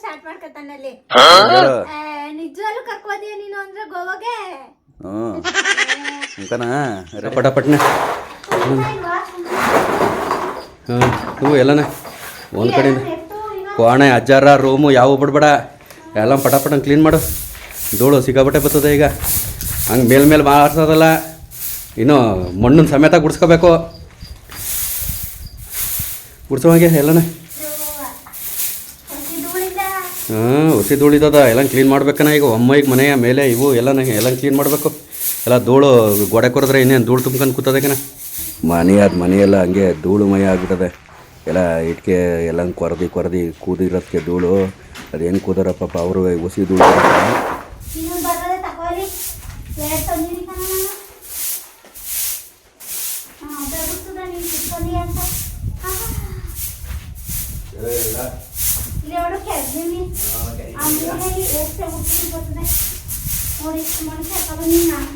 Start ಮಾಡ್ಕತಾನಲ್ಲಿ ಹೇಳು ನಿಜವಾಗ್ಲೂ ಕರ್ಕೋದಿಯ ನೀನು ಅಂದ್ರೆ ಗೋವಾಗೆ? ಹ್ಞೂ. ಅಂಕನ ಪಟಪಟ್ನೆ ಹ್ಞೂ ಹ್ಞೂ ಎಲ್ಲನ? ಒಂದು ಕಡೆಯಿಂದ. ಕೋಣೆ ಅಜ್ಜಾರ ರೂಮು ಯಾವ ಬಿಡ್ಬೇಡ. ಎಲ್ಲ ಪಟಾಪಟ ಕ್ಲೀನ್ ಮಾಡು. ಧೂಳು ಸಿಕ್ಕಾಬಟ್ಟೆ ಬರ್ತದೆ ಈಗ. ಹಂಗೆ ಮೇಲ್ ಮೇಲೆ ಮಾಡ್ಸೋದಲ್ಲ ಇನ್ನು ಮಣ್ಣನ್ನು ಸಮೇತ ಗುಡ್ಸ್ಕೋಬೇಕು. ಗುಡ್ಸೋ ಹಾಗೆ ಎಲ್ಲನ? ಹಾಂ ಹುಸಿ ಧೂಳಿದದ. ಎಲ್ಲ ಕ್ಲೀನ್ ಮಾಡ್ಬೇಕನ ಈಗ? ಒಮ್ಮ ಈಗ ಮನೆಯ ಮೇಲೆ ಇವು ಎಲ್ಲ ಎಲ್ಲ ಕ್ಲೀನ್ ಮಾಡಬೇಕು? ಎಲ್ಲ ಧೂಳು ಗೋಡೆ ಕೊರಿದ್ರೆ ಇನ್ನೇನು ಧೂಳು ತುಂಬ್ಕೊಂಡು ಕೂತದಕ್ಕೆನ ಮನೆ ಅದು ಮನೆಯೆಲ್ಲ ಹಂಗೆ ಧೂಳು ಮಯ ಆಗ್ಬಿಟ್ಟದೆ. ಎಲ್ಲ ಇಟ್ಕೆ ಎಲ್ಲ ಕೊರದಿ ಕೊರದಿ ಕೂದಿರೋದಕ್ಕೆ ಧೂಳು. ಅದೇನು ಕೂದಾರ ಪಾಪ ಅವರು ಹುಸಿ ಧೂಳು ಇನ್ನೊಂದು ಬರ್ತದೆ ತಗೋಲಿ ಎರಡು ತಂದಿರಿ ಕಣ ನಾನು ಹಾಂ ಅದೇ ಗೊತ್ತದ ನೀನು ಕುತ್ಕೊಂಡಿ ಅಂತ ಹಾ. ಇಲ್ಲಿ ಅವಳು ಕೆರ್ದೀನಿ ಆ ಮೂಲೆಯಲ್ಲಿ ಹೋಗ್ತಾ ಹೋಗ್ತೀನಿ ಬರ್ತದೆ ನೋಡಿ ಇಷ್ಟು ಮನುಷ್ಯ ಹಾಕೊಂಬಂದಿ ನಾನು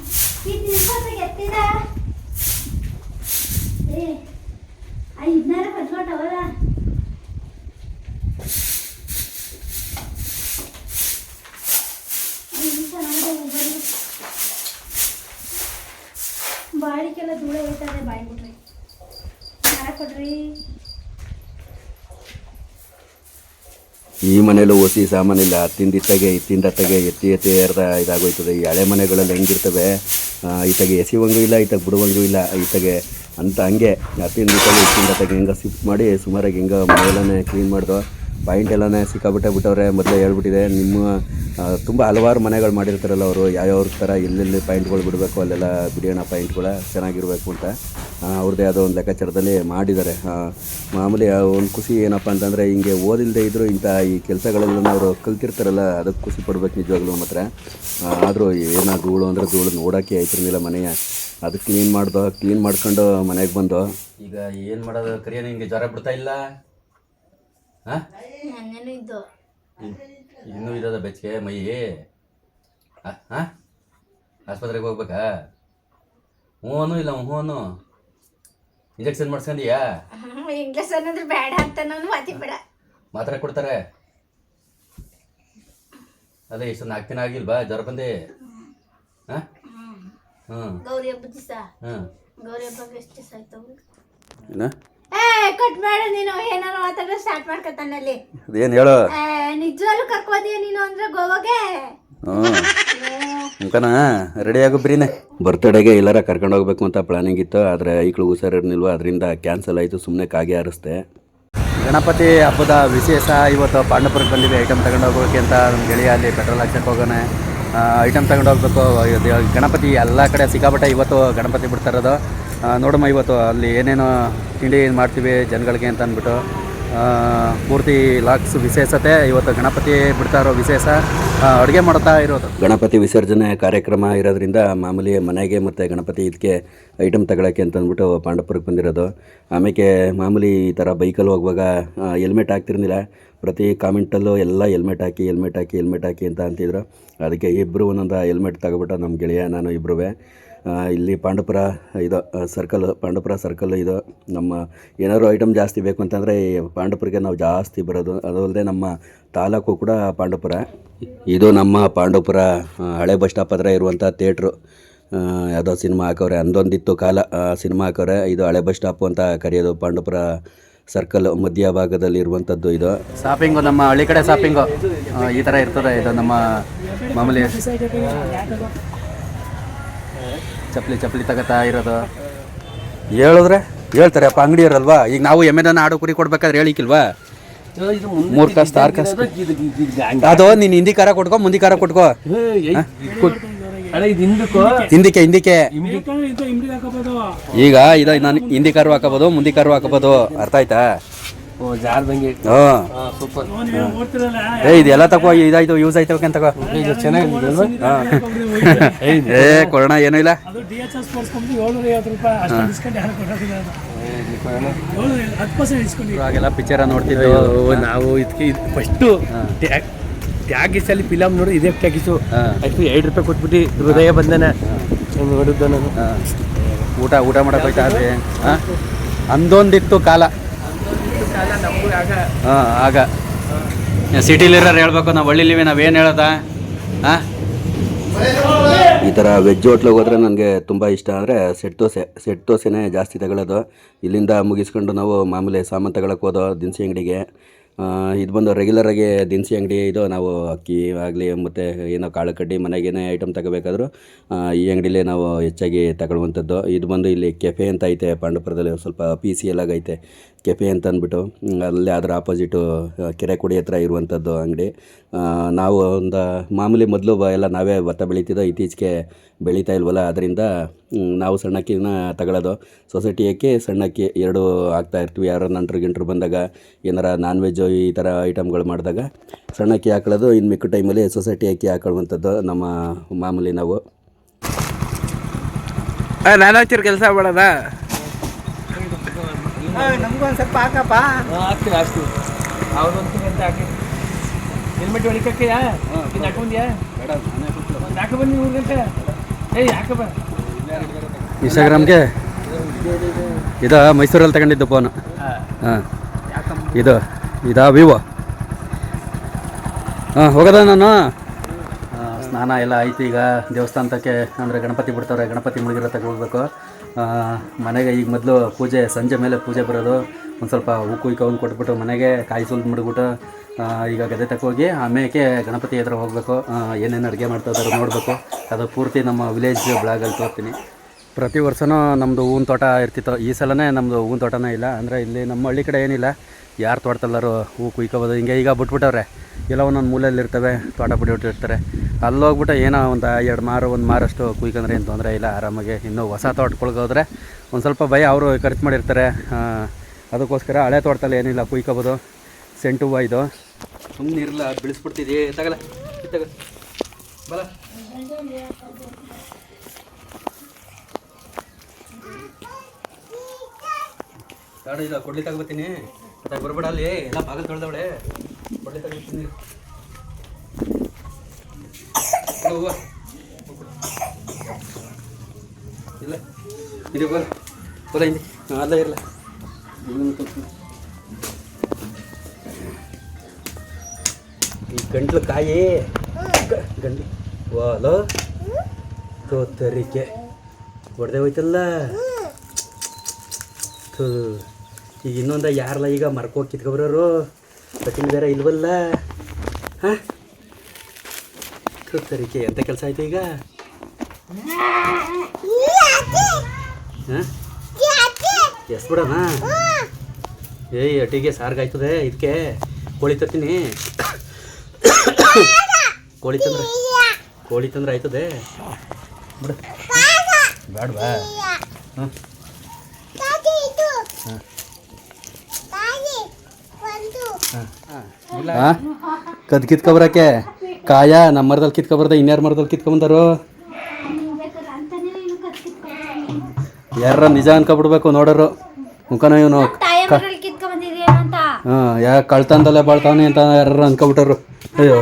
ಈ ತಿನ್ಸೋದು ಎತ್ತಿದ ಏ ಆ ಇದನ್ನಾರ ಕಟ್ಕೊಟ್ಟವಲ್ಲ ಬಾಳಿಗೆಲ್ಲ ಧೂಳ ಹೋಯ್ತದೆ ಬಾಯಿ ಬಿಡ್ರಿ ಯಾರ ಕೊಡ್ರಿ ಈ ಮನೇಲೂ ಓಸಿ ಸಾಮಾನಿಲ್ಲ. ತಿಂಡಿ ಇತ್ತಾಗೆ ಇತ್ತಿಂದ ತೆಗೆ, ಎತ್ತಿ ಎತ್ತಿ ಎರ್ದ ಇದಾಗೋಯ್ತದೆ. ಈ ಹಳೆ ಮನೆಗಳಲ್ಲಿ ಹೆಂಗಿರ್ತವೆ? ಈತಗೆ ಎಸಿವಂಗೂ ಇಲ್ಲ, ಈತಾಗ ಬಿಡುವಂಗೂ ಇಲ್ಲ. ಈತಗೆ ಅಂತ ಹಂಗೆ ಹತ್ತಿಂದ ಇತ್ತಾಗೆ ಇತ್ತಿಂದ ತೆಗೆ ಹೆಂಗೆ ಶಿಫ್ಟ್ ಮಾಡಿ ಸುಮಾರಾಗಿ ಹೆಂಗೆ ಮನೆಯೆಲ್ಲನೇ ಕ್ಲೀನ್ ಮಾಡ್ದು ಪಾಯಿಂಟ್ ಎಲ್ಲನೇ ಸಿಕ್ಕಾಬಿಟ್ಟೆ, ಬಿಟ್ಟವ್ರೆ, ಮೊದಲೇ ಹೇಳ್ಬಿಟ್ಟಿದೆ. ನಿಮ್ಮ ತುಂಬ ಹಲವಾರು ಮನೆಗಳು ಮಾಡಿರ್ತಾರಲ್ಲ ಅವರು. ಯಾವ್ಯಾವ ಥರ ಎಲ್ಲೆಲ್ಲಿ ಪಾಯಿಂಟ್ಗಳು ಬಿಡಬೇಕು, ಅಲ್ಲೆಲ್ಲ ಬಿಡಿಯೋಣ ಪಾಯಿಂಟ್ಗಳು ಚೆನ್ನಾಗಿರಬೇಕು ಅಂತ ಅವ್ರದ್ದೇ ಯಾವುದೋ ಒಂದು ಲೆಕ್ಕಾಚಾರದಲ್ಲಿ ಮಾಡಿದ್ದಾರೆ. ಮಾಮೂಲಿ ಒಂದು ಖುಷಿ ಏನಪ್ಪ ಅಂತಂದರೆ, ಹಿಂಗೆ ಓದಿಲ್ಲದೆ ಇದ್ದರೂ ಇಂಥ ಈ ಕೆಲಸಗಳೆಲ್ಲ ಅವರು ಕಲ್ತಿರ್ತಾರಲ್ಲ, ಅದಕ್ಕೆ ಖುಷಿ ಪಡ್ಬೇಕು ನಿಜವಾಗ್ಲೂ ಮಾತ್ರ. ಆದರೂ ಏನೋ ಧೂಳು ಅಂದರೆ ಧೂಳು ನೋಡೋಕ್ಕೆ ಆಯ್ತಿರ್ಲಿಲ್ಲ ಮನೆಯ. ಅದಕ್ಕೆ ಕ್ಲೀನ್ ಮಾಡ್ದು, ಕ್ಲೀನ್ ಮಾಡ್ಕೊಂಡು ಮನೆಗೆ ಬಂದು. ಈಗ ಏನು ಮಾಡೋದು? ಕರಿಯೋ ನಿಮಗೆ ಜ್ವರ ಬಿಡ್ತಾ ಇಲ್ಲ? ಹಾಂ? ನನ್ನೇನು ಇದ್ದು. ಇನ್ನೂ ಇರೋದ ಬೆಚ್ಚಗೆ ಮೈ. ಹಾಂ ಆಸ್ಪತ್ರೆಗೆ ಹೋಗ್ಬೇಕಾ? ಹ್ಞೂ ಇಲ್ಲ ಹ್ಞೂ ಇಂಜೆಕ್ಷನ್ ಮಾಡಿಸ್ಕೊಂಡಿಯಾ? ಇಂಗ್ಲೀಷ್ ಅಂದ್ರೆ ಬೇಡ ಅಂತ ನಾನು ಮಾತಿ ಬೇಡ. ಮಾತ್ರೆ ಕೊಡ್ತಾರೆ. ಅದೇ ಇಷ್ಟು ನಾಲ್ಕು ದಿನ ಆಗಿಲ್ವಾ ಜ್ವರ ಬಂದೆ? ಹಾಂ? ಹ್ಞೂ ಗೌರಿ ಹಬ್ಬದ ದಿವಸ? ಹ್ಞೂ ಗೌರಿ ಹಬ್ಬ ಎಷ್ಟು ದಿವಸ ಆಯ್ತು? ಏ ಕಟ್ಬೇಡ ನೀನು. ಏನಾರು ಮಾತಾಡೋ ಸ್ಟಾರ್ಟ್ ಮಾಡ್ಕತಾನಲ್ಲಿ ಅದೇನು ಹೇಳು? ನಿಜವಾಗ್ಲೂ ಕರ್ಕೋದಿಯ ನೀನು ಅಂದ್ರೆ ಗೋವಾಗೆ? ಹ್ಞೂ. ಅಂಕನ ರೆಡಿ ಆಗು ಬ್ರೀನೆ. ಬರ್ತಡೆಗೆ ಎಲ್ಲಾರ ಕರ್ಕೊಂಡು ಹೋಗ್ಬೇಕು ಅಂತ ಪ್ಲಾನಿಂಗ್ ಇತ್ತು ಆದರೆ ಈಗಲೂ ಹುಷಾರಿರ್ನಿಲ್ವ ಅದರಿಂದ ಕ್ಯಾನ್ಸಲ್ ಆಯಿತು ಸುಮ್ಮನೆ ಕಾಗೆ ಆರಿಸ್ದೆ. ಗಣಪತಿ ಹಬ್ಬದ ವಿಶೇಷ ಇವತ್ತು ಪಾಂಡಪುರಕ್ಕೆ ಬಂದಿದೆ. ಐಟಮ್ ತಗೊಂಡು ಹೋಗೋಕೆ ಅಂತ ನಮ್ಮ ಗೆಳೆಯ ಅಲ್ಲಿ ಪೆಟ್ರೋಲ್ ಹಾಕ್ಸಕ್ಕೆ ಹೋಗೋಣ. ಐಟಮ್ ತಗೊಂಡು ಹೋಗ್ಬೇಕು. ಗಣಪತಿ ಎಲ್ಲ ಕಡೆ ಸಿಕ್ಕಾಪಟ್ಟೆ ಇವತ್ತು ಗಣಪತಿ ಬಿಡ್ತಾ ಇರೋದು. ನೋಡಮ್ಮ, ಇವತ್ತು ಅಲ್ಲಿ ಏನೇನು ತಿಂಡಿ ಮಾಡ್ತೀವಿ ಜನಗಳಿಗೆ ಅಂತ ಅಂದ್ಬಿಟ್ಟು ಪೂರ್ತಿ ಲಾಕ್ಸ್ ವಿಶೇಷತೆ, ಇವತ್ತು ಗಣಪತಿ ಬಿಡ್ತಾ ಇರೋ ವಿಶೇಷ ಅಡುಗೆ ಮಾಡ್ತಾ ಇರೋದು. ಗಣಪತಿ ವಿಸರ್ಜನೆ ಕಾರ್ಯಕ್ರಮ ಇರೋದ್ರಿಂದ ಮಾಮೂಲಿ ಮನೆಗೆ ಮತ್ತು ಗಣಪತಿ ಇದಕ್ಕೆ ಐಟಮ್ ತಗೊಳಕ್ಕೆ ಅಂತ ಅಂದ್ಬಿಟ್ಟು ಪಾಂಡಪುರಕ್ಕೆ ಬಂದಿರೋದು. ಆಮೇಲೆ ಮಾಮೂಲಿ ಈ ಥರ ಬೈಕಲ್ಲಿ ಹೋಗುವಾಗ ಹೆಲ್ಮೆಟ್ ಹಾಕ್ತಿರ್ಲಿಲ್ಲ. ಪ್ರತಿ ಕಾಮೆಂಟಲ್ಲೂ ಎಲ್ಲ ಹೆಲ್ಮೆಟ್ ಹಾಕಿ ಹೆಲ್ಮೆಟ್ ಹಾಕಿ ಹೆಲ್ಮೆಟ್ ಹಾಕಿ ಅಂತ ಅಂತಿದ್ರು. ಅದಕ್ಕೆ ಇಬ್ಬರು ಒಂದೊಂದು ಹೆಲ್ಮೆಟ್ ತಗೊಬಿಟ್ಟು ನಮ್ಮ ಗೆಳೆಯ, ನಾನು ಇಬ್ಬರೂ ಇಲ್ಲಿ ಪಾಂಡಪುರ ಇದು ಸರ್ಕಲ್ ಪಾಂಡಪುರ ಸರ್ಕಲ್ ಇದು. ನಮ್ಮ ಏನಾದ್ರು ಐಟಮ್ ಜಾಸ್ತಿ ಬೇಕು ಅಂತಂದರೆ ಪಾಂಡಪುರಕ್ಕೆ ನಾವು ಜಾಸ್ತಿ ಬರೋದು. ಅದು ಅಲ್ಲದೆ ನಮ್ಮ ತಾಲೂಕು ಕೂಡ ಪಾಂಡಪುರ. ಇದು ನಮ್ಮ ಪಾಂಡವಪುರ ಹಳೆ ಬಸ್ ಸ್ಟಾಪ್ ಹತ್ರ ಇರುವಂಥ ಥಿಯೇಟ್ರು ಯಾವುದೋ ಸಿನಿಮಾ ಹಾಕವ್ರೆ, ಅಂದೊಂದಿತ್ತು ಕಾಲ ಸಿನಿಮಾ ಹಾಕೋರೆ ಇದು ಹಳೆ ಬಸ್ ಸ್ಟಾಪು ಅಂತ ಕರೆಯೋದು ಪಾಂಡಪುರ ಸರ್ಕಲ್ ಮಧ್ಯ ಭಾಗದಲ್ಲಿ ಇರುವಂಥದ್ದು ಇದು. ಶಾಪಿಂಗು ನಮ್ಮ ಹಳ್ಳಿ ಕಡೆ ಶಾಪಿಂಗು ಈ ಥರ ಇರ್ತದೆ ಇದು ನಮ್ಮ ಮಾಮೂಲಿ. ಚಪ್ಪಲಿ ಚಪ್ಪಲಿ ತಗೋತಾ ಇರೋದು. ಹೇಳಿದ್ರೆ? ಹೇಳ್ತಾರೆ ಅಪ್ಪ ಅಂಗಡಿ ಇರಲ್ವಾ ಈಗ ನಾವು ಎಮ್ಮೆದನ್ನ ಆಡು ಕುರಿ ಕೊಡ್ಬೇಕಾದ್ರೆ ಹೇಳಿಕಿಲ್ವಾ ಮೂರು ಕಾಸು ಆರು ಕಾಸು. ಅದು ನೀನು ಹಿಂದಿ ಕಾರ ಕೊಟ್ಕೋ ಮುಂದಿ ಕಾರ ಕೊಟ್ಕೋ. ಹಿಂದಿಕೆ ಹಿಂದಿಕೆ ಈಗ ಇದು ನಾನು ಹಿಂದಿ ಕಾರು ಹಾಕಬೋದು ಮುಂದಿ ಕಾರು ಹಾಕಬೋದು. ಅರ್ಥ ಆಯ್ತಾ? ಏ ಇದೆಲ್ಲ ತಗೋ ಇದಾಯ್ತು ಯೂಸ್ ಆಯ್ತು ಅಂತ ತಗೋ ಚೆನ್ನಾಗಿಲ್ವಾ ಏ ಕೊರೋನಾ ಏನೂ ಇಲ್ಲ? D H S sports company ಏಳ್ನೂರ ಐವತ್ತು ರೂಪಾಯಿ ಅಷ್ಟು ಡಿಸ್ಕೌಂಟ್ ಯಾರು ಕೊಡೋದಿಲ್ಲ ಅದು. ಏಳ್ನೂರ ಹತ್ತು ಪರ್ಸೆಂಟ್ ಡಿಸ್ಕೌಂಟ್ ಅವಾಗೆಲ್ಲ ಪಿಕ್ಚರ ನೋಡ್ತಿದ್ವಿ ನಾವು ಇದಕ್ಕೆ ಫಸ್ಟು ಟ್ಯಾಗಿಸಲ್ಲಿ ಫಿಲಮ್ ನೋಡಿ ಇದೇ ಟ್ಯಾಗಿಸು. ಆಯ್ತು ಎರಡು ರೂಪಾಯಿ ಕೊಟ್ಬಿಟ್ಟು ಹೃದಯ ಬಂದನ ನೋಡಿದ್ದು ನಾನು. ಊಟ ಊಟ ಮಾಡಕ್ಕೆ ಹೋಯ್ತಾ ಹಾ? ಅಂದೊಂದಿತ್ತು ಕಾಲ. ಹಾಂ ನಮಗೂ ಆಗ ಹಾ ಆಗ. ಸಿಟಿಲಿರೋರು ಹೇಳ್ಬೇಕು ನಾವು ಹಳ್ಳಿಲಿವಿ ನಾವೇನು ಹೇಳೋದಾ? ಹಾಂ? ಈ ಥರ ವೆಜ್ ಹೋಟ್ಲಿಗೆ ಹೋದರೆ ನನಗೆ ತುಂಬ ಇಷ್ಟ. ಅಂದರೆ ಸೆಟ್ ದೋಸೆ ಸೆಟ್ ದೋಸೆನೇ ಜಾಸ್ತಿ ತಗೊಳ್ಳೋದು. ಇಲ್ಲಿಂದ ಮುಗಿಸ್ಕೊಂಡು ನಾವು ಮಾಮೂಲಿ ಸಾಮಾನು ತಗೊಳಕ್ಕೆ ಹೋದೋ ದಿನಸಿ ಅಂಗಡಿಗೆ. ಇದು ಬಂದು ರೆಗ್ಯುಲರಾಗಿ ದಿನಸಿ ಅಂಗಡಿ ಇದು ನಾವು ಅಕ್ಕಿ ಆಗಲಿ ಮತ್ತು ಏನೋ ಕಾಳು ಕಡ್ಡಿ ಮನೆಗೇನೇ ಐಟಮ್ ತಗೋಬೇಕಾದ್ರೂ ಈ ಅಂಗಡಿಲೇ ನಾವು ಹೆಚ್ಚಾಗಿ ತಗೊಳ್ಳುವಂಥದ್ದು. ಇದು ಬಂದು ಇಲ್ಲಿ ಕೆಫೆ ಅಂತ ಐತೆ, ಪಾಂಡವಪುರದಲ್ಲಿ ಸ್ವಲ್ಪ ಪಿ ಸಿ ಎಲ್ಲ ಐತೆ. ಕೆಫೆ ಅಂತ ಅಂದ್ಬಿಟ್ಟು ಅಲ್ಲೇ ಅದರ ಆಪೋಸಿಟು ಕೆರೆ ಕುಡಿ ಹತ್ರ ಇರುವಂಥದ್ದು ಅಂಗಡಿ. ನಾವು ಒಂದು ಮಾಮೂಲಿ ಮೊದಲು ಎಲ್ಲ ನಾವೇ ಭತ್ತ ಬೆಳೀತಿದ್ದೋ ಇತ್ತೀಚೆಗೆ ಬೆಳೀತಾ ಇಲ್ವಲ್ಲ, ಅದರಿಂದ ನಾವು ಸಣ್ಣ ಅಕ್ಕಿನ ತಗೊಳ್ಳೋದು. ಸೊಸೈಟಿ ಅಕ್ಕಿ ಸಣ್ಣ ಅಕ್ಕಿ ಎರಡು ಆಗ್ತಾ ಇರ್ತೀವಿ. ಯಾರೋ ನಂಟರು ಗಿಂಟ್ರು ಬಂದಾಗ ಏನಾರ ನಾನ್ ವೆಜ್ಜು ಈ ಥರ ಐಟಮ್ಗಳು ಮಾಡಿದಾಗ ಸಣ್ಣಕ್ಕಿ ಹಾಕೊಳ್ಳೋದು ಇನ್ನು ಮಿಕ್ಕ ಟೈಮಲ್ಲಿ ಸೊಸೈಟಿ ಅಕ್ಕಿ ಹಾಕೊಳ್ಳುವಂಥದ್ದು ನಮ್ಮ ಮಾಮೂಲಿ ನಾವು. ನಾನು ಹಚ್ಚಿರ ಕೆಲಸ ಮಾಡೋದ? ನಮ್ಗೊಂದು ಸ್ವಲ್ಪ ಹಾಕಪ್ಪ. ಹಾಕ್ತೀವಿ ಹಾಕ್ತೀವಿ ಅವ್ರೊಂದು ಅಂತ ಹಾಕಿ. ಹೆಲ್ಮೆಟ್ ಹೊಡಿಕಕ್ಕೆಯಾ ಇನ್ನು ಹಾಕೊಂಡ್ಯಾ? ಒಂದು ಹಾಕ ಬನ್ನಿ ಮೂರು ಗಂಟೆ ಏಯ್ ಯಾಕಪ್ಪ ಇನ್ಸ್ಟಾಗ್ರಾಮ್ಗೆ? ಇದು ಮೈಸೂರಲ್ಲಿ ತಗೊಂಡಿದ್ದು ಫೋನ್ ಹಾಂ. ಇದು, ಇದಾ ವಿವೋ ಹಾಂ, ಹೋಗೋದ ನಾನು? ಸ್ನಾನ ಎಲ್ಲ ಆಯ್ತು ಈಗ. ದೇವಸ್ಥಾನಕ್ಕೆ ಅಂದರೆ ಗಣಪತಿ ಬಿಡ್ತಾರೆ ಗಣಪತಿ ಮುಳುಗಿರೋ ತಗೊಳ್ಬೇಕು ಮನೆಗೆ ಈಗ ಮೊದಲು ಪೂಜೆ, ಸಂಜೆ ಮೇಲೆ ಪೂಜೆ ಬರೋದು. ಒಂದು ಸ್ವಲ್ಪ ಹೂ ಕುಯ್ಕೊಂಡು ಕೊಟ್ಬಿಟ್ಟು ಮನೆಗೆ ಕಾಯಿ ಸುಲ್ದು ಮುಡ್ಬಿಟ್ಟು ಈಗ ಗದೆ ಹೋಗಿ ಆಮೇಲೆ ಗಣಪತಿ ಎದುರು ಹೋಗಬೇಕು. ಏನೇನು ಅಡುಗೆ ಮಾಡ್ತಾ ಇದ್ದಾರೆ ನೋಡಬೇಕು. ಅದು ಪೂರ್ತಿ ನಮ್ಮ ವಿಲೇಜ್ ಬ್ಲಾಗಲ್ಲಿ ತೋರ್ತೀನಿ. ಪ್ರತಿ ವರ್ಷವೂ ನಮ್ಮದು ಹೂವಿನ ತೋಟ ಇರ್ತಿತ್ತು. ಈ ಸಲನೇ ನಮ್ಮದು ಹೂವಿನ ತೋಟನೇ ಇಲ್ಲ. ಅಂದರೆ ಇಲ್ಲಿ ನಮ್ಮ ಹಳ್ಳಿ ಕಡೆ ಏನಿಲ್ಲ. ಯಾರು ತೋಟದಲ್ಲಾರು ಹೂ ಕುಯ್ಕೋಬೋದು. ಹಿಂಗೆ ಈಗ ಬಿಟ್ಬಿಟ್ಟವ್ರೆ. ಎಲ್ಲ ಒಂದೊಂದು ಮೂಲೆಯಲ್ಲಿ ಇರ್ತವೆ, ತೋಟ ಅಲ್ಲಿ ಹೋಗ್ಬಿಟ್ಟು ಏನೋ ಒಂದು ಎರಡು ಮಾರು, ಒಂದು ಮಾರಷ್ಟು ಕುಯ್ಕೊಂಡ್ರೆ ಏನು ತೊಂದರೆ ಇಲ್ಲ. ಆರಾಮಾಗಿ ಇನ್ನೂ ಹೊಸ ತೋಟಗಳಿಗೆ ಹೋದರೆ ಒಂದು ಸ್ವಲ್ಪ ಭಯ ಅವರು ಖರ್ಚು ಮಾಡಿರ್ತಾರೆ. ಅದಕ್ಕೋಸ್ಕರ ಹಳೆ ತೋಟದಲ್ಲಿ ಏನಿಲ್ಲ, ಕುಯ್ಕೋಬೋದು. ಸೆಂಟು ಹೂವು ಇದು. ಸುಮ್ಮನೆ ಇರಲ್ಲ ಬಿಳಿಸ್ಬಿಡ್ತಿದ್ದಿ ತಗಲ ತಗ. ಬಲ ತಾಡ ಇಲ್ಲ ಕೊಡ್ಲಿ ತಗೋಬತ್ತೀನಿ. ಮತ್ತೆ ಬರ್ಬೇಡ ಅಲ್ಲಿ. ಎಲ್ಲ ಬಾಗಿಲು ತೊಳೆದವಳೆ. ಕೊಡ್ಲಿ ತಗೋತೀನಿ ಇಲ್ಲ. ಇದು ಬರ ಬರ, ಹಿಂದೆ. ಅಲ್ಲ ಇರಲ್ಲ ಈ ಗಂಟ್ಲು ಕಾಯಿ. ಗಂಡಿ ಗಂಟ್ಲು. ವಾಲೋ. ತೋತರಿಕೆ. ಹೊಡೆದೆ ಹೋಯ್ತಲ್ಲ. ಥೂ. ಈಗ ಇನ್ನೊಂದ ಯಾರಲ್ಲ ಈಗ ಮರ್ಕೋ ಕಿತ್ಕೊಬರೋರು? ಕಟ್ಟಿನ ಬೇರೆ ಇಲ್ವಲ್ಲ? ಹಾಂ? ತರಿಕೆ ಎಂಥ ಕೆಲಸ ಆಯ್ತು ಈಗ? ಹಾಂ? ಎಸ್ ಬಿಡೋಣ? ಏಯ್ ಅಟ್ಟಿಗೆ ಸಾರ್ಗಾಯ್ತದೆ ಇದಕ್ಕೆ ಕೋಳಿ ತತ್ತೀನಿ ಕೋಳಿ ತಂದ್ರೆ ಕೋಳಿ ತಂದ್ರೆ ಆಯ್ತದೆ. ಬಿಡು. ಬೇಡವಾ ಹಾಂ. ಕದ್ ಕಿತ್ಕೊಬರಕ್ಕೆ? ಕಾಯ ನಮ್ಮ ಮರದಲ್ಲಿ ಕಿತ್ಕೊಬರ್ದ ಇನ್ಯಾರ ಮರದಲ್ಲಿ ಕಿತ್ಕೊಂಬಂದಾರು? ಯಾರ ನಿಜ ಅನ್ಕೊಬಿಡ್ಬೇಕು ನೋಡೋರು. ಮುಖನ ಇವನು ಹಾಂ, ಯಾ ಕಳ್ತನದಲ್ಲೇ ಬಾಳ್ತಾವನೆ ಅಂತ ಯಾರು ಅನ್ಕೊಬಿಟ್ಟರು ಅಯ್ಯೋ,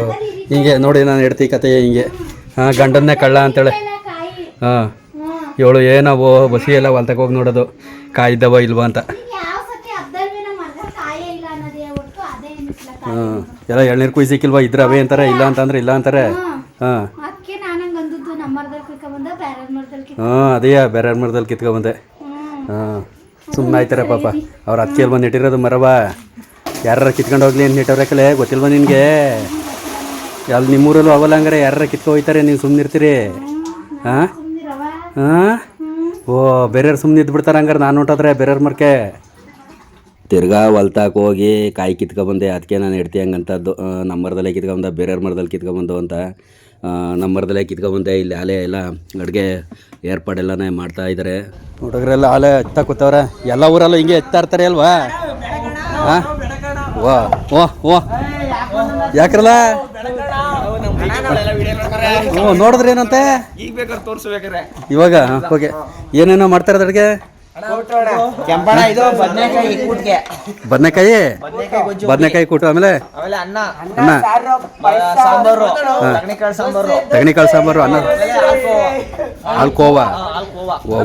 ಹಿಂಗೆ ನೋಡಿ ನಾನು ಹೆಡ್ತಿ ಕತೆ ಹಿಂಗೆ. ಹಾಂ, ಗಂಡನ್ನೇ ಕಳ್ಳ ಅಂತೇಳಿ. ಹಾಂ ಏಳು ಏನವು ಬಸಿ ಎಲ್ಲ ಹೊಲ್ತಕ್ಕೆ ಹೋಗಿ ನೋಡೋದು. ಕಾಯಿದ್ದವ ಇಲ್ವಾ ಅಂತ. ಹಾಂ, ಎಲ್ಲ ಎಳ್ನೀರು ಕುಯ್ ಸಿಕ್ಕಿಲ್ವಾ, ಇದ್ರೆ ಅವೇ ಅಂತಾರೆ, ಇಲ್ಲ ಅಂತಂದ್ರೆ ಇಲ್ಲ ಅಂತಾರೆ. ಹಾಂ. ಹಾಂ, ಅದೇ ಬೇರೆ ಮರದಲ್ಲಿ ಕಿತ್ಕೊಂಡ್ಬಂದೆ ಹಾಂ ಸುಮ್ಮನೆ ಆಯ್ತಾರೆ ಪಾಪ. ಅವ್ರ ಅಕ್ಕಿಯಲ್ಲಿ ಬಂದು ಇಟ್ಟಿರೋದು ಮರವ. ಯಾರ ಕಿತ್ಕೊಂಡು ಹೋಗ್ಲಿ ಅಂತ ಇಟ್ಟವ್ರಕಲೆ ಗೊತ್ತಿಲ್ವ ನಿನಗೆ? ಅಲ್ಲಿ ನಿಮ್ಮೂರಲ್ಲೂ ಅವಲ್ಲ ಹಂಗಾರೆ ಯಾರ ಕಿತ್ಕೊ ಹೋಯ್ತಾರೆ ನೀವು ಸುಮ್ಮನೆ ಇರ್ತೀರಿ. ಹಾಂ ಹಾಂ ಓ ಬೇರೆಯವ್ರು ಸುಮ್ಮನೆ ಇದ್ಬಿಡ್ತಾರೆ ಹಂಗಾರೆ ನಾನು ಹೊಂಟೋದ್ರೆ ಬೇರೆಯವ್ರ ಮರ್ಕೆ. ತಿರ್ಗಾ ಹೊಲ್ತಾಕೆ ಹೋಗಿ ಕಾಯಿ ಕಿತ್ಕೊಬಂದೆ ಅದಕ್ಕೆ ನಾನು ಇಡ್ತೀನಿ ಹಂಗಂತದ್ದು. ನಮ್ಮ ಮರದಲ್ಲೇ ಕಿತ್ಕೊಂಬಂದ ಬೇರೆಯವ್ರ ಮರದಲ್ಲಿ ಕಿತ್ಕೊಂಬಂದು ಅಂತ. ನಮ್ಮ ಮರದಲ್ಲೇ ಕಿತ್ಕೊಂಬಂದೆ ಇಲ್ಲಿ ಆಲೆ ಎಲ್ಲ ಅಡುಗೆ ಏರ್ಪಾಡೆಲ್ಲನೇ ಮಾಡ್ತಾ ಇದ್ದಾರೆ ಹುಡುಗರೆಲ್ಲ ಆಲೆ ಹಚ್ತಾ ಕೂತವ್ರೆ. ಎಲ್ಲ ಊರಲ್ಲೂ ಹಿಂಗೆ ಎತ್ತಾ ಇರ್ತಾರೆ ಅಲ್ವಾ? ಹಾಂ ವಾ ವ ಓ ಯಾಕ್ರಲ್ಲ? ಹ್ಞೂ ನೋಡಿದ್ರೆ ಏನಂತೆ ಈಗ ಬೇಕಾದ್ರೆ ತೋರಿಸ್ಬೇಕಾರೆ. ಇವಾಗ ಓಕೆ. ಏನೇನೋ ಮಾಡ್ತಾರೆ ಅದ್ರಿಗೆ ಕೆಂಪಣ ಇದು ಬದನೆಕಾಯಿ ಕೂಟ್ಗೆ. ಬದನೆಕಾಯಿ? ಕೂಟು ಆಮೇಲೆ? ಆಮೇಲೆ ಅನ್ನ. ಅನ್ನ. ಸಾಂಬಾರು. ತಗಣಿಕಾಳು ಸಾಂಬಾರು. ತೆಗಣಿಕಾಳು ಸಾಂಬಾರು ಅನ್ನ. ಆಲ್ಕೋವಾ.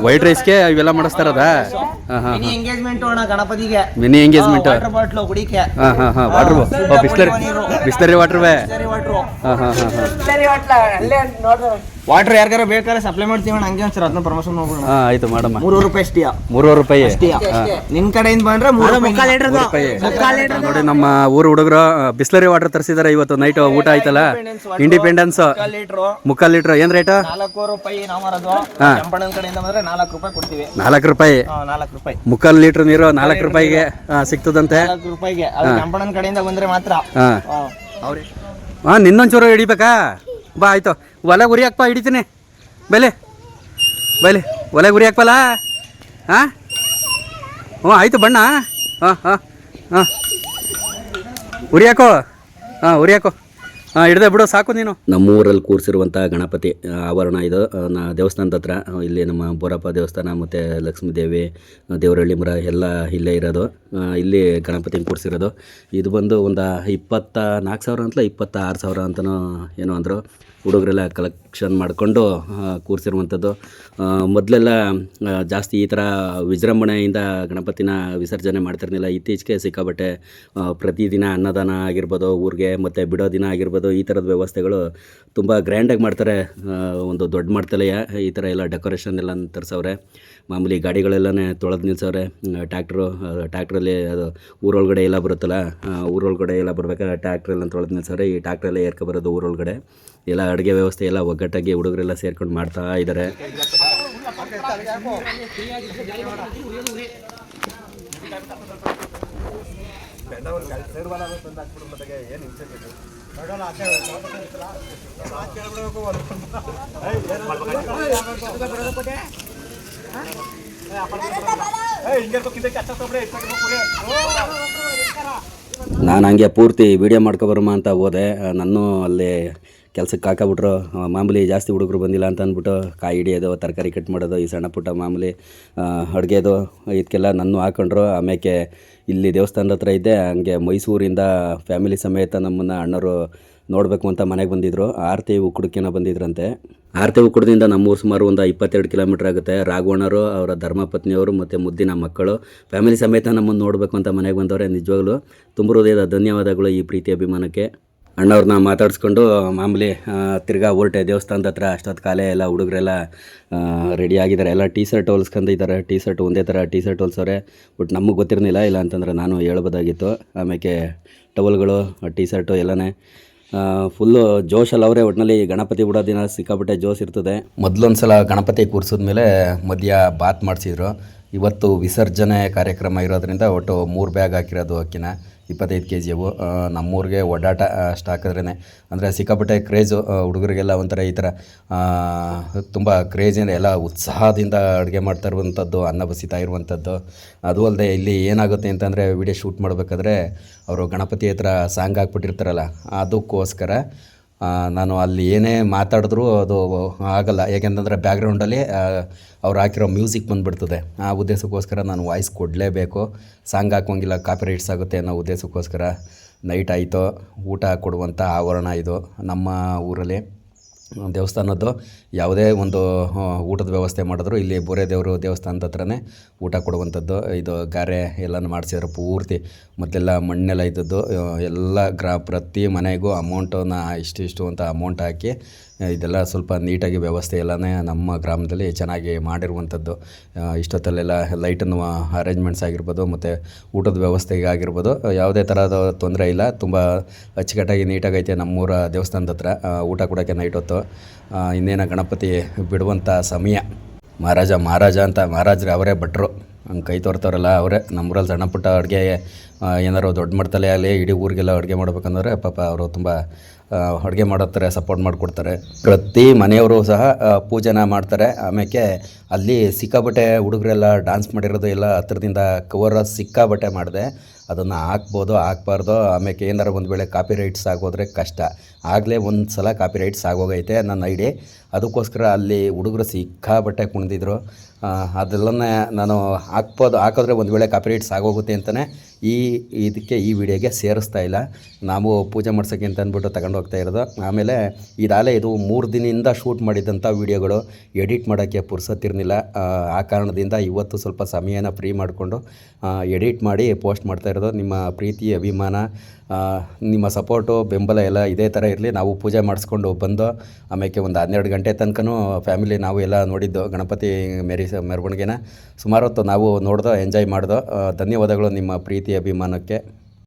ವೈಟ್ ರೈಸ್ಗೆ ಇವೆಲ್ಲ ಮಾಡಿಸ್ತಾರದ ಹಾ, ಹಾ, ಮಿನಿ ಎಂಗೇಜ್ಮೆಂಟ್ ಅಣ್ಣ ಗಣಪತಿಗೆ. Mini engagement? ವಾಟರ್ ಬಾಟ್ಲು ಕುಡಿಕೆ ಹಾಂ ಹಾಂ ಹಾಂ ವಾಟ್ರ್ ಬಿಸ್ಲರಿ ಬಿಸ್ಲರಿ ವಾಟ್ರ್ ಬೇ ಹಾ ಹಾ ಹಾ ಹಾಂ. ವಾಟರ್ ಯಾರಿಗಾರ ಬೇಕಾದ್ರೆ ಸಪ್ಲೈ ಮಾಡ್ತೀವಿ ಅಣ್ಣ. ಹಂಗೆ ಸರ್ ಅದನ್ನ ಪ್ರಮೋಷನ್ ನೋಡೋಣ ಹಾಂ ಆಯ್ತು ಮಾಡಮ್ಮ. ಮೂರು ರೂಪಾಯಿ ಅಷ್ಟಿಯಾ ಮೂರುವರೆ ರೂಪಾಯಿ. ನಿನ್ ಕಡೆಯಿಂದ ಬಂದ್ರೆ ಮೂರು ರೂಪಾಯಿ. ನೋಡಿ ನಮ್ಮ ಊರು ಹುಡುಗರು ಬಿಸ್ಲರಿ ವಾಟರ್ ತರಿಸಿದಾರೆ ಇವತ್ತು ನೈಟ್ ಊಟ ಆಯ್ತಲ್ಲ? Independence litre. ಲೀಟರ್. ಏನ್ ರೇಟ್ ನಾಲ್ಕ್ ರೂಪಾಯಿ ನಾವು ಮಾರೋದು. ಕೆಂಪಣ್ಣನ ಕಡೆಯಿಂದ ಬಂದ್ರೆ ನಾಲ್ಕು ರೂಪಾಯಿ ಕೊಡ್ತೀವಿ. ನಾಲ್ಕು ರೂಪಾಯಿ? ನಾಲ್ಕು ರೂಪಾಯಿ. ಮುಕ್ಕಾಲು ಲೀಟ್ರ್ ನೀರು ನಾಲ್ಕು ರೂಪಾಯಿಗೆ ಆ, ಸಿಗ್ತದಂತೆ ನಾಲ್ಕು ರೂಪಾಯಿಗೆ. ಅದು ಕೆಂಪಣ್ಣನ ಕಡೆಯಿಂದ ಬಂದ್ರೆ ಮಾತ್ರ. ಹಾಂ. ಹಾ. ಹಾಂ ನಿನ್ನೊಂಚೂರು ಹಿಡಿಬೇಕಾ? ಬಾ, ಆಯ್ತು. ಒಲ ಉರಿ ಹಾಕ್ಪ, ಹಿಡಿತೀನಿ. ಬೈಲೆ. ಬೈಲೆ. ಒಲೆ ಉರಿ ಹಾಕ್ಪಲ್ಲ? ಹಾಂ ಹ್ಞೂ, ಆಯಿತು, ಬಣ್ಣ. ಹಾಂ ಹಾಂ ಹಾಂ. ಉರಿ ಹಾಕೋ. ಹಾಂ ಉರಿ ಹಾಕೋ. ಹಿಡ್ದೆ ಬಿಡು, ಸಾಕು ನೀನು. ನಮ್ಮೂರಲ್ಲಿ ಕೂರಿಸಿರುವಂಥ ಗಣಪತಿ ಆವರಣ ಇದು. ನಾ, ದೇವಸ್ಥಾನದ ಹತ್ರ, ಇಲ್ಲಿ ನಮ್ಮ ಬೋರಪ್ಪ ದೇವಸ್ಥಾನ ಮತ್ತು ಲಕ್ಷ್ಮೀ ದೇವಿ ದೇವರಳ್ಳಿ ಮರ ಎಲ್ಲ ಇಲ್ಲೇ ಇರೋದು. ಇಲ್ಲಿ ಗಣಪತಿನ ಕೂರಿಸಿರೋದು. ಇದು ಬಂದು ಒಂದು ಇಪ್ಪತ್ತ ನಾಲ್ಕು ಸಾವಿರ ಅಂತಲೇ, ಇಪ್ಪತ್ತ ಆರು ಸಾವಿರ ಅಂತಲೂ ಏನೋ ಅಂದರು. ಹುಡುಗರೆಲ್ಲ ಕಲೆಕ್ಷನ್ ಮಾಡಿಕೊಂಡು ಕೂರಿಸಿರುವಂಥದ್ದು. ಮೊದಲೆಲ್ಲ ಜಾಸ್ತಿ ಈ ಥರ ವಿಜೃಂಭಣೆಯಿಂದ ಗಣಪತಿನ ವಿಸರ್ಜನೆ ಮಾಡ್ತಿರ್ಲಿಲ್ಲ. ಇತ್ತೀಚೆಗೆ ಸಿಕ್ಕಾಬಟ್ಟೆ ಪ್ರತಿದಿನ ಅನ್ನದಾನ ಆಗಿರ್ಬೋದು, ಊರಿಗೆ ಮತ್ತು ಬಿಡೋ ದಿನ ಆಗಿರ್ಬೋದು, ಈ ಥರದ ವ್ಯವಸ್ಥೆಗಳು ತುಂಬ ಗ್ರ್ಯಾಂಡಾಗಿ ಮಾಡ್ತಾರೆ. ಒಂದು ದೊಡ್ಡ ಮಾಡ್ತಲೆಯ ಈ ಥರ ಎಲ್ಲ ಡೆಕೋರೇಷನ್ ಎಲ್ಲ ತರಿಸವ್ರೆ. ಮಾಮೂಲಿ ಗಾಡಿಗಳೆಲ್ಲನೇ ತೊಳೆದು ನಿಲ್ಸವ್ರೆ. ಟ್ಯಾಕ್ಟ್ರು ಟ್ಯಾಕ್ಟ್ರಲ್ಲಿ ಅದು ಊರೊಳಗಡೆ ಎಲ್ಲ ಬರುತ್ತಲ್ಲ ಊರೊಳಗಡೆ ಎಲ್ಲ ಬರ್ಬೇಕಾದ್ರೆ ಟ್ಯಾಕ್ಟ್ರೆಲ್ಲ ತೊಳೆದು ನಿಲ್ಸವ್ರೆ. ಈ ಟ್ಯಾಕ್ಟ್ರಲ್ಲೇ ಏರ್ಕೊ ಬರೋದು ಊರೊಳಗಡೆ. ಎಲ್ಲ ಅಡುಗೆ ವ್ಯವಸ್ಥೆ ಎಲ್ಲ ಒಗ್ಗಟ್ಟಾಗಿ ಹುಡುಗರೆಲ್ಲ ಸೇರ್ಕೊಂಡು ಮಾಡ್ತಾ ಇದ್ದಾರೆ ನಾನು ಹಂಗೆ ಪೂರ್ತಿ ವೀಡಿಯೋ ಮಾಡ್ಕೊಬರಮ್ಮ ಅಂತ ಹೋದೆ. ನಾನು ಅಲ್ಲಿ ಕೆಲಸಕ್ಕೆ ಹಾಕಬಿಟ್ರು ಮಾಮೂಲಿ ಜಾಸ್ತಿ ಹುಡುಗರು ಬಂದಿಲ್ಲ ಅಂತ ಅಂದ್ಬಿಟ್ಟು ಕಾಯಿ ಹಿಡಿಯೋದು, ತರಕಾರಿ ಕಟ್ ಮಾಡೋದು, ಈ ಸಣ್ಣ ಪುಟ್ಟ ಮಾಮೂಲಿ ಅಡುಗೆದು ಇದಕ್ಕೆಲ್ಲ ನನ್ನ ಹಾಕೊಂಡ್ರು. ಆಮೇಲೆ ಇಲ್ಲಿ ದೇವಸ್ಥಾನದ ಹತ್ರ ಇದ್ದೆ. ಹಂಗೆ ಮೈಸೂರಿಂದ ಫ್ಯಾಮಿಲಿ ಸಮೇತ ನಮ್ಮನ್ನು ಅಣ್ಣರು ನೋಡಬೇಕು ಅಂತ ಮನೆಗೆ ಬಂದಿದ್ರು. ಆರತಿ ಉಕ್ಕುಡಕ್ಕೇನೋ ಬಂದಿದ್ರಂತೆ. ಆರತಿ ಉಕ್ಕುಡದಿಂದ ನಮ್ಮೂರು ಸುಮಾರು ಒಂದು ಇಪ್ಪತ್ತೆರಡು ಕಿಲೋಮೀಟರ್ ಆಗುತ್ತೆ. ರಾಘವಣ್ಣರು, ಅವರ ಧರ್ಮಪತ್ನಿಯವರು ಮತ್ತು ಮುದ್ದಿನ ಮಕ್ಕಳು. ಫ್ಯಾಮಿಲಿ ಸಮೇತ ನಮ್ಮನ್ನು ನೋಡಬೇಕು ಅಂತ ಮನೆಗೆ ಬಂದವರೇ ನಿಜವಾಗ್ಲೂ. ತುಂಬ ಹೃದಯದ ಧನ್ಯವಾದಗಳು ಈ ಪ್ರೀತಿ ಅಭಿಮಾನಕ್ಕೆ. ಅಣ್ಣವ್ರನ್ನ ಮಾತಾಡಿಸ್ಕೊಂಡು ಮಾಮೂಲಿ ತಿರ್ಗಾ ಹೊರಟೆ ದೇವಸ್ಥಾನದ ಹತ್ರ ಅಷ್ಟೊತ್ತು ಕಾಲೇ ಎಲ್ಲ ಹುಡುಗರೆಲ್ಲ ರೆಡಿ ಆಗಿದ್ದಾರೆ. ಎಲ್ಲ ಟೀ ಶರ್ಟ್ ಹೊಲ್ಸ್ಕೊಂಡಿದ್ದಾರೆ ಟೀ ಶರ್ಟ್ ಒಂದೇ ಥರ ಟೀ ಶರ್ಟ್ ಹೊಲ್ಸವ್ರೆ ಬಟ್ ನಮಗೆ ಗೊತ್ತಿರಲಿಲ್ಲ. ಇಲ್ಲ ಅಂತಂದ್ರೆ ನಾನು ಹೇಳ್ಬೋದಾಗಿತ್ತು. ಆಮೇಲೆ ಟವಲ್ಗಳು ಟೀ ಶರ್ಟು ಎಲ್ಲನೇ. ಫುಲ್ಲು ಜೋಶಲ್ಲಿ ಅವರೇ ಒಟ್ಟಿನಲ್ಲಿ ಗಣಪತಿ ಬಿಡೋ ದಿನ ಸಿಕ್ಕಾಪಟ್ಟೆ ಜೋಶ್ ಇರ್ತದೆ. ಮೊದಲೊಂದು ಸಲ ಗಣಪತಿ ಕೂರಿಸಿದ್ಮೇಲೆ ಮಧ್ಯ ಬಾತ್ ಮಾಡಿಸಿದ್ರು. ಇವತ್ತು ವಿಸರ್ಜನೆ ಕಾರ್ಯಕ್ರಮ ಇರೋದ್ರಿಂದ ಒಟ್ಟು ಮೂರು ಬ್ಯಾಗ್ ಹಾಕಿರೋದು ಅಕ್ಕಿನ. ಇಪ್ಪತ್ತೈದು ಕೆ ಜಿ ಅವು. ಆ, ನಮ್ಮೂರಿಗೆ ಒಡಾಟ ಹಾಕಿದ್ರೇ ಅಂದರೆ ಸಿಕ್ಕಾಪಟ್ಟೆ ಕ್ರೇಜು ಹುಡುಗರಿಗೆಲ್ಲ ಒಂಥರ ಈ ಥರ ತುಂಬ ಕ್ರೇಜಿಂದ ಎಲ್ಲ ಉತ್ಸಾಹದಿಂದ ಅಡುಗೆ ಮಾಡ್ತಾ ಇರುವಂಥದ್ದು ಅನ್ನ ಬಸಿತಾ ಇರುವಂಥದ್ದು. ಅದು ಅಲ್ಲದೆ ಇಲ್ಲಿ ಏನಾಗುತ್ತೆ ಅಂತಂದರೆ ವಿಡಿಯೋ ಶೂಟ್ ಮಾಡಬೇಕಾದ್ರೆ ಅವರು ಗಣಪತಿ ಹತ್ರ ಸಾಂಗ್ ಹಾಕ್ಬಿಟ್ಟಿರ್ತಾರಲ್ಲ ಅದಕ್ಕೋಸ್ಕರ ನಾನು ಅಲ್ಲಿ ಏನೇ ಮಾತಾಡಿದ್ರೂ ಅದು ಆಗಲ್ಲ. ಯಾಕೆಂತಂದರೆ ಬ್ಯಾಕ್ಗ್ರೌಂಡಲ್ಲಿ ಅವ್ರು ಹಾಕಿರೋ ಮ್ಯೂಸಿಕ್ ಬಂದುಬಿಡ್ತದೆ. ಆ ಉದ್ದೇಶಕ್ಕೋಸ್ಕರ ನಾನು ವಾಯ್ಸ್ ಕೊಡಲೇಬೇಕು. ಸಾಂಗ್ ಹಾಕೋಂಗಿಲ್ಲ ಕಾಪಿ ರೈಟ್ಸ್ ಆಗುತ್ತೆ ಅನ್ನೋ ಉದ್ದೇಶಕ್ಕೋಸ್ಕರ ನೈಟ್ ಆಯಿತು. ಊಟ ಕೊಡುವಂಥ ಆವರಣ ಇದು ನಮ್ಮ ಊರಲ್ಲಿ. ದೇವಸ್ಥಾನದ್ದು ಯಾವುದೇ ಒಂದು ಊಟದ ವ್ಯವಸ್ಥೆ ಮಾಡಿದ್ರು ಇಲ್ಲಿ ಬೋರೆ ದೇವರು ದೇವಸ್ಥಾನದ ಹತ್ರನೇ ಊಟ ಕೊಡುವಂಥದ್ದು. ಇದು ಗಾರೆ ಎಲ್ಲನೂ ಮಾಡಿಸಿದ್ರು ಪೂರ್ತಿ. ಮೊದಲೆಲ್ಲ ಮಣ್ಣೆಲ್ಲ ಇದ್ದದ್ದು. ಎಲ್ಲ ಗ್ರಾ, ಪ್ರತಿ ಮನೆಗೂ ಅಮೌಂಟನ್ನು ಇಷ್ಟಿಷ್ಟು ಅಂತ ಅಮೌಂಟ್ ಹಾಕಿ ಇದೆಲ್ಲ ಸ್ವಲ್ಪ ನೀಟಾಗಿ ವ್ಯವಸ್ಥೆ ಎಲ್ಲನೇ ನಮ್ಮ ಗ್ರಾಮದಲ್ಲಿ ಚೆನ್ನಾಗಿ ಮಾಡಿರುವಂಥದ್ದು. ಇಷ್ಟೊತ್ತಲ್ಲೆಲ್ಲ ಲೈಟನ್ನು ಅರೇಂಜ್ಮೆಂಟ್ಸ್ ಆಗಿರ್ಬೋದು, ಮತ್ತು ಊಟದ ವ್ಯವಸ್ಥೆಗೆ ಆಗಿರ್ಬೋದು ಯಾವುದೇ ಥರದ ತೊಂದರೆ ಇಲ್ಲ. ತುಂಬ ಅಚ್ಚುಕಟ್ಟಾಗಿ ನೀಟಾಗೈತೆ ನಮ್ಮೂರ ದೇವಸ್ಥಾನದ ಹತ್ರ. ಊಟ ಕೊಡೋಕ್ಕೆ ನೈಟ್ ಹೊತ್ತು. ಇನ್ನೇನು ಗಣಪತಿ ಬಿಡುವಂಥ ಸಮಯ. ಮಹಾರಾಜ ಮಹಾರಾಜ ಅಂತ ಮಹಾರಾಜರು ಅವರೇ ಭಟ್ರು. ಹಂಗೆ ಕೈ ತೋರ್ತವ್ರಲ್ಲ ಅವರೇ. ನಮ್ಮೂರಲ್ಲಿ ಸಣ್ಣ ಪುಟ್ಟ ಅಡುಗೆ ಏನಾರು ದೊಡ್ಡ ಮಟ್ಟದಲ್ಲೇ ಆಗಲಿ, ಇಡೀ ಊರಿಗೆಲ್ಲ ಅಡುಗೆ ಮಾಡ್ಬೇಕಂದ್ರೆ ಪಾಪ ಅವರು ತುಂಬ ಅಡುಗೆ ಮಾಡೋ ಥರ ಸಪೋರ್ಟ್ ಮಾಡಿಕೊಡ್ತಾರೆ. ಪ್ರತಿ ಮನೆಯವರು ಸಹ ಪೂಜೆನ ಮಾಡ್ತಾರೆ. ಆಮೇಲೆ ಅಲ್ಲಿ ಸಿಕ್ಕಾಬಟ್ಟೆ ಹುಡುಗರೆಲ್ಲ ಡ್ಯಾನ್ಸ್ ಮಾಡಿರೋದು ಎಲ್ಲ ಹತ್ರದಿಂದ ಕವರ್ ಸಿಕ್ಕಾಬಟ್ಟೆ ಮಾಡಿದೆ. ಅದನ್ನು ಹಾಕ್ಬೋದು, ಹಾಕ್ಬಾರ್ದು. ಆಮೇಲೆ ಏನಾರು ಒಂದು ವೇಳೆ ಕಾಪಿ ರೈಟ್ಸ್ ಆಗೋದ್ರೆ ಕಷ್ಟ. ಆಗಲೇ ಒಂದು ಸಲ ಕಾಪಿ ರೈಟ್ಸ್ ಆಗೋಗೈತೆ ನನ್ನ ಐಡಿ ಅದಕ್ಕೋಸ್ಕರ ಅಲ್ಲಿ ಹುಡುಗರು ಸಿಕ್ಕಾಪಟ್ಟೆ ಕುಣಿದಿದ್ರು. ಅದೆಲ್ಲನೇ ನಾನು ಹಾಕ್ಬೋದು, ಹಾಕಿದ್ರೆ ಒಂದು ವೇಳೆ ಕಾಪಿರೈಟ್ಸ್ ಆಗೋಗುತ್ತೆ ಅಂತಲೇ ಈ ಇದಕ್ಕೆ ಈ ವಿಡಿಯೋಗೆ ಸೇರಿಸ್ತಾ ಇಲ್ಲ. ನಾವು ಪೂಜೆ ಮಾಡ್ಸೋಕ್ಕೆ ಅಂತ ಅಂದ್ಬಿಟ್ಟು ತಗೊಂಡು ಹೋಗ್ತಾ ಇರೋದು. ಆಮೇಲೆ ಇದಾಲೆ ಇದು ಮೂರು ದಿನದಿಂದ ಶೂಟ್ ಮಾಡಿದಂಥ ವೀಡಿಯೋಗಳು ಎಡಿಟ್ ಮಾಡೋಕ್ಕೆ ಪುರ್ಸತ್ತಿರಲಿಲ್ಲ ಆ ಕಾರಣದಿಂದ ಇವತ್ತು ಸ್ವಲ್ಪ ಸಮಯನ ಫ್ರೀ ಮಾಡಿಕೊಂಡು ಎಡಿಟ್ ಮಾಡಿ ಪೋಸ್ಟ್ ಮಾಡ್ತಾ ಇರೋದು. ನಿಮ್ಮ ಪ್ರೀತಿ, ಅಭಿಮಾನ ನಿಮ್ಮ ಸಪೋರ್ಟು ಬೆಂಬಲ ಎಲ್ಲ ಇದೇ ಥರ ಇರಲಿ. ನಾವು ಪೂಜೆ ಮಾಡಿಸ್ಕೊಂಡು ಬಂದು ಆಮೇಲೆ ಒಂದು ಹನ್ನೆರಡು ಗಂಟೆ ತನಕನೂ ಫ್ಯಾಮಿಲಿ ನಾವು ಎಲ್ಲ ನೋಡಿದ್ದು. ಗಣಪತಿ ಮೆರಿ ಮೆರವಣಿಗೆನ ಸುಮಾರು ಹೊತ್ತು ನಾವು ನೋಡ್ದೋ, ಎಂಜಾಯ್ ಮಾಡ್ದೋ ಧನ್ಯವಾದಗಳು ನಿಮ್ಮ ಪ್ರೀತಿ, ಅಭಿಮಾನಕ್ಕೆ.